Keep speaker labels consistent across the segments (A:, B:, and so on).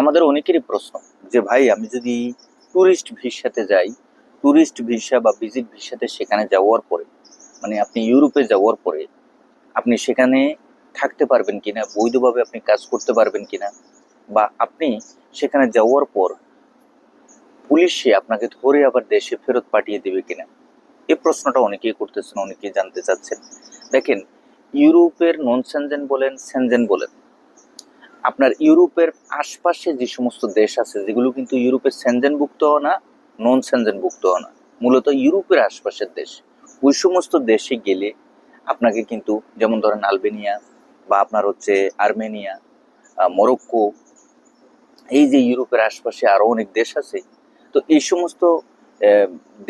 A: আমাদের অনেকেরই প্রশ্ন যে, ভাই, আমি যদি ট্যুরিস্ট ভিসাতে যাই ট্যুরিস্ট ভিসা বা ভিজিট ভিসাতে সেখানে যাওয়ার পরে মানে আপনি ইউরোপে যাওয়ার পরে, আপনি সেখানে থাকতে পারবেন কিনা, বৈধভাবে আপনি কাজ করতে পারবেন কিনা, বা আপনি সেখানে যাওয়ার পর পুলিশে আপনাকে ধরে আবার দেশে ফেরত পাঠিয়ে দেবে কিনা? এই প্রশ্নটা অনেকেই করতেছেন, অনেকেই জানতে চাচ্ছেন। দেখেন, ইউরোপের নন সেনজেন বলেন সেনজেন বলেন আপনার ইউরোপের আশপাশে যে সমস্ত দেশ আছে, যেগুলো কিন্তু ইউরোপের সেনজেনভুক্ত না নন সেনজেনভুক্ত না, মূলত ইউরোপের আশপাশের দেশ। ওই সমস্ত দেশে গেলে আপনাকে কিন্তু যেমন ধরেন আলবেনিয়া বা আপনার হচ্ছে আর্মেনিয়া মরক্কো, এই যে ইউরোপের আশপাশে আরও অনেক দেশ আছে, তো এই সমস্ত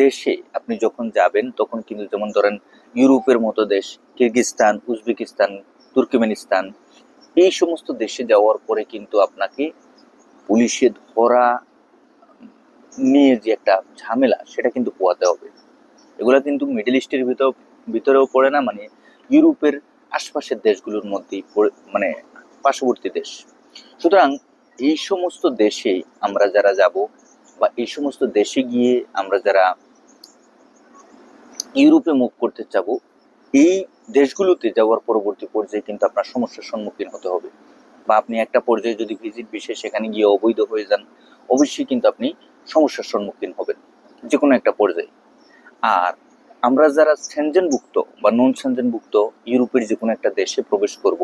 A: দেশে আপনি যখন যাবেন, তখন কিন্তু যেমন ধরেন ইউরোপের মতো দেশ কিরগিস্তান উজবেকিস্তান, তুর্কমেনিস্তান এই সমস্ত দেশে যাওয়ার পরে কিন্তু আপনাকে পুলিশে ধরা, নিয়ে যে একটা ঝামেলা, সেটা কিন্তু পোয়াতে হবে। এগুলা কিন্তু মিডল ইস্টের ভিতর, ভিতরেও পড়ে না মানে ইউরোপের আশপাশের দেশগুলোর মধ্যেই পড়ে- মানে পার্শ্ববর্তী দেশ। সুতরাং এই সমস্ত দেশে আমরা যারা যাব, বা এই সমস্ত দেশে গিয়ে আমরা যারা ইউরোপে মুভ করতে যাব এই দেশগুলোতে যাওয়ার পরবর্তী পর্যায়ে কিন্তু আপনার সমস্যার সম্মুখীন হতে হবে। বা আপনি একটা পর্যায়ে যদি ভিজিট বিশেষ সেখানে গিয়ে অবৈধ হয়ে যান, অবশ্যই কিন্তু আপনি সমস্যার সম্মুখীন হবেন যে কোনো একটা পর্যায়ে। আর আমরা যারা সেনজেনভুক্ত বা নন সেনজেনভুক্ত ইউরোপের যে কোনো একটা দেশে প্রবেশ করব,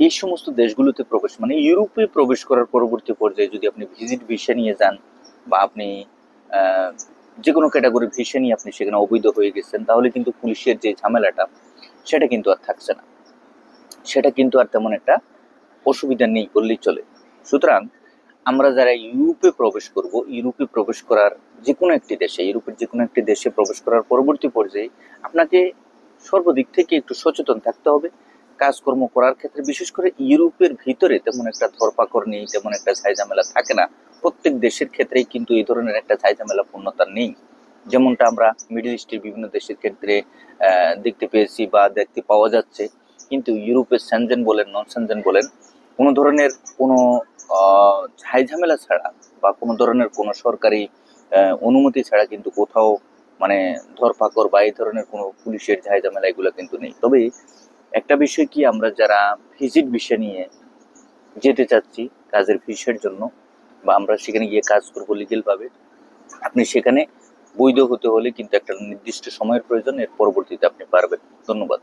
A: এই সমস্ত দেশগুলোতে প্রবেশ মানে ইউরোপে প্রবেশ করার পরবর্তী পর্যায়ে যদি আপনি ভিজিট ভিসা নিয়ে যান বা আপনি যে কোনো ক্যাটাগরি ভিসা নিয়ে আপনি সেখানে অবৈধ হয়ে গেছেন, তাহলে কিন্তু পুলিশের যে ঝামেলাটা, সেটা কিন্তু আর থাকছে না। সেটা কিন্তু আর তেমন একটা অসুবিধা নেই বললেই চলে। সুতরাং আমরা যারা ইউরোপে প্রবেশ করব, ইউরোপে প্রবেশ করার যে কোনো একটি দেশে, ইউরোপের যে কোনো একটি দেশে প্রবেশ করার পরবর্তী পর্যায়ে আপনাকে সর্বদিক থেকে একটু সচেতন থাকতে হবে। কাজকর্ম করার ক্ষেত্রে বিশেষ করে ইউরোপের ভিতরে তেমন একটা ধরপাকড় নেই, তেমন একটা ঝামেলা থাকে না। প্রত্যেক দেশের ক্ষেত্রেই কিন্তু এই ধরনের একটা ঝামেলা পূর্ণতা নেই। যেমনটা আমরা মিডল ইস্টের বিভিন্ন দেশের ক্ষেত্রে দেখতে পেয়েছি বা দেখতে পাওয়া যাচ্ছে। কিন্তু ইউরোপের স্যানজেন বলেন নন স্যানজেন বলেন কোনো ধরনের কোনো আহ, ঝামেলা ছাড়া বা কোনো ধরনের কোনো সরকারি অনুমতি ছাড়া কিন্তু কোথাও মানে ধরপাকড় বা এই ধরনের কোনো পুলিশের ঝামেলা এগুলো কিন্তু নেই। তবে একটা বিষয় কি আমরা যারা ভিজিট বিষয় নিয়ে যেতে চাচ্ছি কাজের ভিসার জন্য বা আমরা সেখানে গিয়ে কাজ করব লিগেল ভাবে আপনি সেখানে বৈধ হতে হলে কিন্তু একটা নির্দিষ্ট সময়ের প্রয়োজন, এর পরবর্তীতে আপনি পারবেন। ধন্যবাদ।